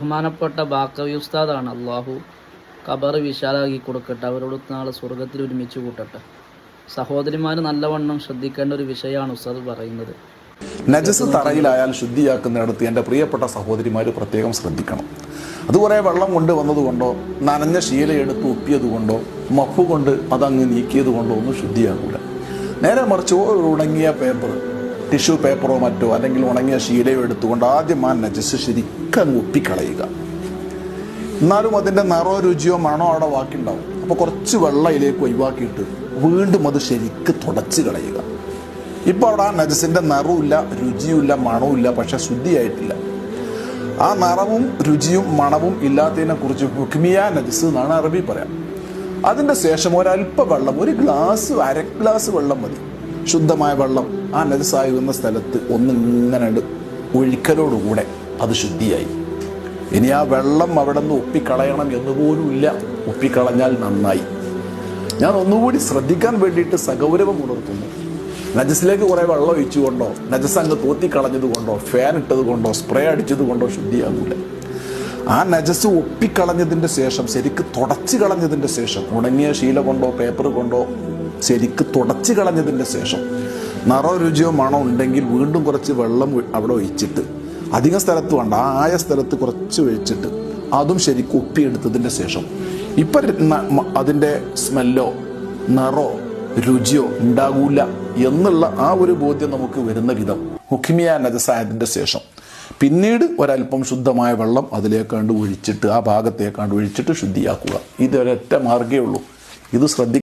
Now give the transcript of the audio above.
ബഹുമാനപ്പെട്ട ബാക്കവി ഉസ്താദാണ്. അള്ളാഹു ഖബർ വിശാലാക്കി കൊടുക്കട്ടെ. അവരോട് നാളെ സ്വർഗത്തിൽ ഒരുമിച്ച് കൂട്ടട്ടെ. സഹോദരിമാർ നല്ലവണ്ണം ശ്രദ്ധിക്കേണ്ട ഒരു വിഷയമാണ് ഉസ്താദ് പറയുന്നത്. നജസ് തറയിലായാൽ ശുദ്ധിയാക്കുന്നിടത്ത് എന്റെ പ്രിയപ്പെട്ട സഹോദരിമാർ പ്രത്യേകം ശ്രദ്ധിക്കണം. അത് കുറേ വെള്ളം കൊണ്ട് വന്നതുകൊണ്ടോ നനഞ്ഞ ശീല എടുത്ത് ഒപ്പിയത് കൊണ്ടോ മഫ് കൊണ്ട് അതങ്ങ് നീക്കിയത് കൊണ്ടോ ഒന്നും ശുദ്ധിയാകൂല. നേരെ മറിച്ച് ഉണങ്ങിയ പേപ്പർ ടിഷ്യൂ പേപ്പറോ മറ്റോ അല്ലെങ്കിൽ ഉണങ്ങിയ ശീലയോ എടുത്തുകൊണ്ട് ആദ്യം ആ നജസ് ശരിക്കും ഒപ്പിക്കളയുക. എന്നാലും അതിന്റെ നിറോ രുചിയോ മണോ അവിടെ വാക്കിണ്ടാവും. അപ്പോൾ കുറച്ച് വെള്ളയിലേക്ക് ഒഴിവാക്കിയിട്ട് വീണ്ടും അത് ശരിക്ക് തുടച്ച് കളയുക. ഇപ്പോൾ അവിടെ ആ നജസിന്റെ നിറവുമില്ല രുചിയുമില്ല മണവുമില്ല പക്ഷെ ശുദ്ധിയായിട്ടില്ല. ആ നിറവും രുചിയും മണവും ഇല്ലാത്തതിനെ കുറിച്ച് ഹുക്മിയ നജസ് എന്നാണ് അറബി പറയാം. അതിന്റെ ശേഷം ഒരല്പ വെള്ളം ഒരു ഗ്ലാസ് അര ഗ്ലാസ് വെള്ളം മതി. ശുദ്ധമായ വെള്ളം ആ നജസായിരുന്ന സ്ഥലത്ത് ഒന്നിങ്ങനെ ഒഴിക്കലോടുകൂടെ അത് ശുദ്ധിയായി. ഇനി ആ വെള്ളം അവിടെ നിന്ന് ഒപ്പിക്കളയണം എന്ന് പോലും ഇല്ല ഒപ്പിക്കളഞ്ഞാൽ നന്നായി. ഞാൻ ഒന്നുകൂടി ശ്രദ്ധിക്കാൻ വേണ്ടിയിട്ട് സഗൗരവം ഉണർത്തുന്നു. നജസിലേക്ക് കുറേ വെള്ളം ഒഴിച്ചുകൊണ്ടോ നജസ് അങ്ങ് തോത്തിക്കളഞ്ഞത് കൊണ്ടോ ഫാൻ ഇട്ടത് കൊണ്ടോ സ്പ്രേ അടിച്ചത് കൊണ്ടോ ശുദ്ധിയാകൂല. ആ നജസ് ഒപ്പിക്കളഞ്ഞതിന്റെ ശേഷം ശരിക്ക് തുടച്ചു കളഞ്ഞതിന്റെ ശേഷം ഉണങ്ങിയ ശീല കൊണ്ടോ പേപ്പർ കൊണ്ടോ ശരിക്ക് തുടച്ചു കളഞ്ഞതിന്റെ ശേഷം നിറോ രുചിയോ മണോ ഉണ്ടെങ്കിൽ വീണ്ടും കുറച്ച് വെള്ളം അവിടെ ഒഴിച്ചിട്ട് അധിക സ്ഥലത്ത് വേണ്ട ആയ സ്ഥലത്ത് കുറച്ച് ഒഴിച്ചിട്ട് അതും ശരിക്കും ഒപ്പിയെടുത്തതിന്റെ ശേഷം ഇപ്പം അതിന്റെ സ്മെല്ലോ നിറോ രുചിയോ ഉണ്ടാകൂല എന്നുള്ള ആ ഒരു ബോധ്യം നമുക്ക് വരുന്ന വിധം ഹുക്കിമിയ നജസായതിന്റെ ശേഷം. പിന്നീട് ഒരല്പം ശുദ്ധമായ വെള്ളം അതിലേക്കാണ്ട് ഒഴിച്ചിട്ട് ആ ഭാഗത്തേക്കാണ്ട് ഒഴിച്ചിട്ട് ശുദ്ധിയാക്കുക. ഇതൊരൊറ്റ മാർഗേ ഉള്ളൂ. ഇത് ശ്രദ്ധി